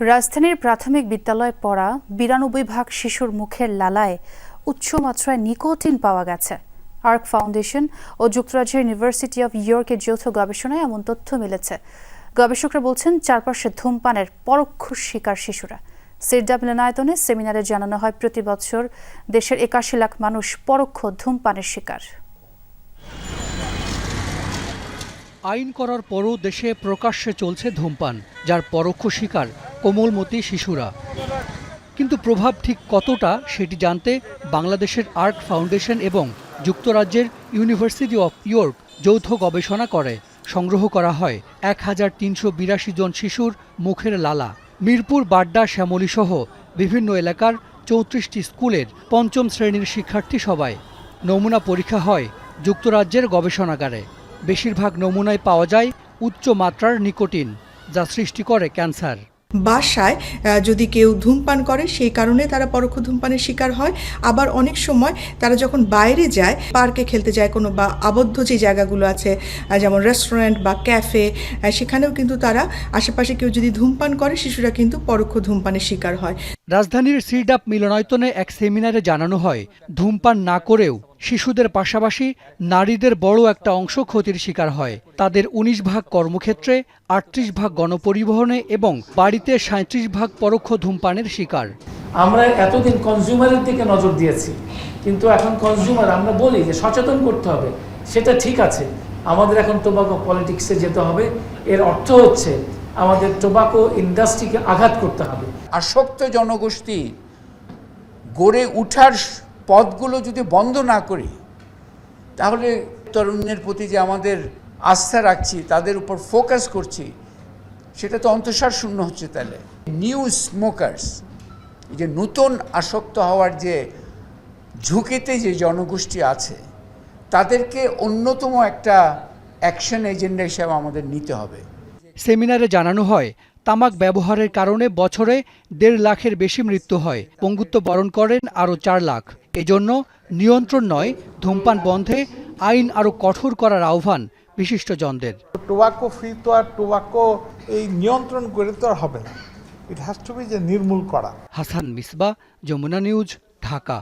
রাজধানীর প্রাথমিক বিদ্যালয়ে পড়া বিরানব্বই ভাগ শিশুর মুখের লালায় উচ্চ মাত্রায় নিকোটিন পাওয়া গেছে। আর্ক ফাউন্ডেশন ও যুক্তরাজ্যের ইউনিভার্সিটি অব ইয়র্কের যৌথ গবেষণায় এমন তথ্য মিলেছে। গবেষকরা বলছেন, চারপাশে ধূমপানের পরোক্ষ শিকার শিশুরা। সিরডা মিলনায়তনে সেমিনারে জানানো হয়, প্রতি বছর দেশের একাশি লাখ মানুষ পরোক্ষ ধূমপানের শিকার। আইন করার পরও দেশে প্রকাশ্যে চলছে ধূমপান, যার পরোক্ষ শিকার কোমলমতি শিশুরা। কিন্তু প্রভাব ঠিক কতটা সেটি জানতে বাংলাদেশের আর্ক ফাউন্ডেশন এবং যুক্তরাজ্যের ইউনিভার্সিটি অফ ইয়র্ক যৌথ গবেষণা করে। সংগ্রহ করা হয় এক হাজার তিনশো বিরাশি জন শিশুর মুখের লালা। মিরপুর, বাড্ডা, শ্যামলী সহ বিভিন্ন এলাকার চৌত্রিশটি স্কুলের পঞ্চম শ্রেণির শিক্ষার্থী সবাই নমুনা পরীক্ষা হয় যুক্তরাজ্যের গবেষণাগারে। বেশিরভাগ নমুনায় পাওয়া যায় উচ্চ মাত্রার নিকোটিন, যা সৃষ্টি করে ক্যান্সার। বাসায় যদি কেউ ধূমপান করে, সেই কারণে তারা পরোক্ষ ধূমপানের শিকার হয়। আবার অনেক সময় তারা যখন বাইরে যায়, পার্কে খেলতে যায় কোনো বা আবদ্ধ যে জায়গাগুলো আছে যেমন রেস্টুরেন্ট বা ক্যাফে সেখানেও কিন্তু তারা আশেপাশে কেউ যদি ধূমপান করে, শিশুরা কিন্তু পরোক্ষ ধূমপানের শিকার হয়। রাজধানীর সিডাপ মিলনায়তনে এক সেমিনারে জানানো হয়, ধূমপান না করেও শিশুদের পাশাপাশি নারীদের বড় একটা অংশ ক্ষতির শিকার হয়। তাদের ১৯ ভাগ কর্মক্ষেত্রে আটত্রিশ ভাগ গণপরিবহনে এবং বাড়িতে সাঁত্রিশ ভাগ পরোক্ষ ধূমপানের শিকার। আমরা এতদিন কনজিউমারের দিকে নজর দিয়েছি কিন্তু এখন কনজিউমার আমরা বলি যে সচেতন করতে হবে সেটা ঠিক আছে। আমাদের এখন টোবাকো পলিটিক্সে যেতে হবে এর অর্থ হচ্ছে আমাদের টোবাকো ইন্ডাস্ট্রিকে আঘাত করতে হবে। আসক্ত জনগোষ্ঠী গড়ে উঠার পথগুলো যদি বন্ধ না করি, তাহলে তরুণের প্রতি যে আমাদের আস্থা রাখছি, তাদের উপর ফোকাস করছি, সেটা তো অন্তঃসার শূন্য হচ্ছে তাহলে। নিউ স্মোকার্স যে নতুন আসক্ত হওয়ার যে ঝুঁকিতে যে জনগোষ্ঠী আছে, তাদেরকে অন্যতম একটা অ্যাকশন এজেন্ডা হিসাবে আমাদের নিতে হবে। সেমিনারে জানানো হয়, তামাক ব্যবহারের কারণে বছরে দেড় লাখের বেশি মৃত্যু হয়। পঙ্গুত্ব বরণ করেন আরও চার লাখ। এজন্য নিয়ন্ত্রণ নয় ধূমপান বন্ধে আইন আরও কঠোর করার আহ্বান বিশিষ্টজনদের। টোবাকো ফ্রি তো আর টোবাকো এই নিয়ন্ত্রণ করে তো আর হবে না। ইট হ্যাজ টু বি যে নির্মূল করা। হাসান মিসবা যমুনা নিউজ ঢাকা।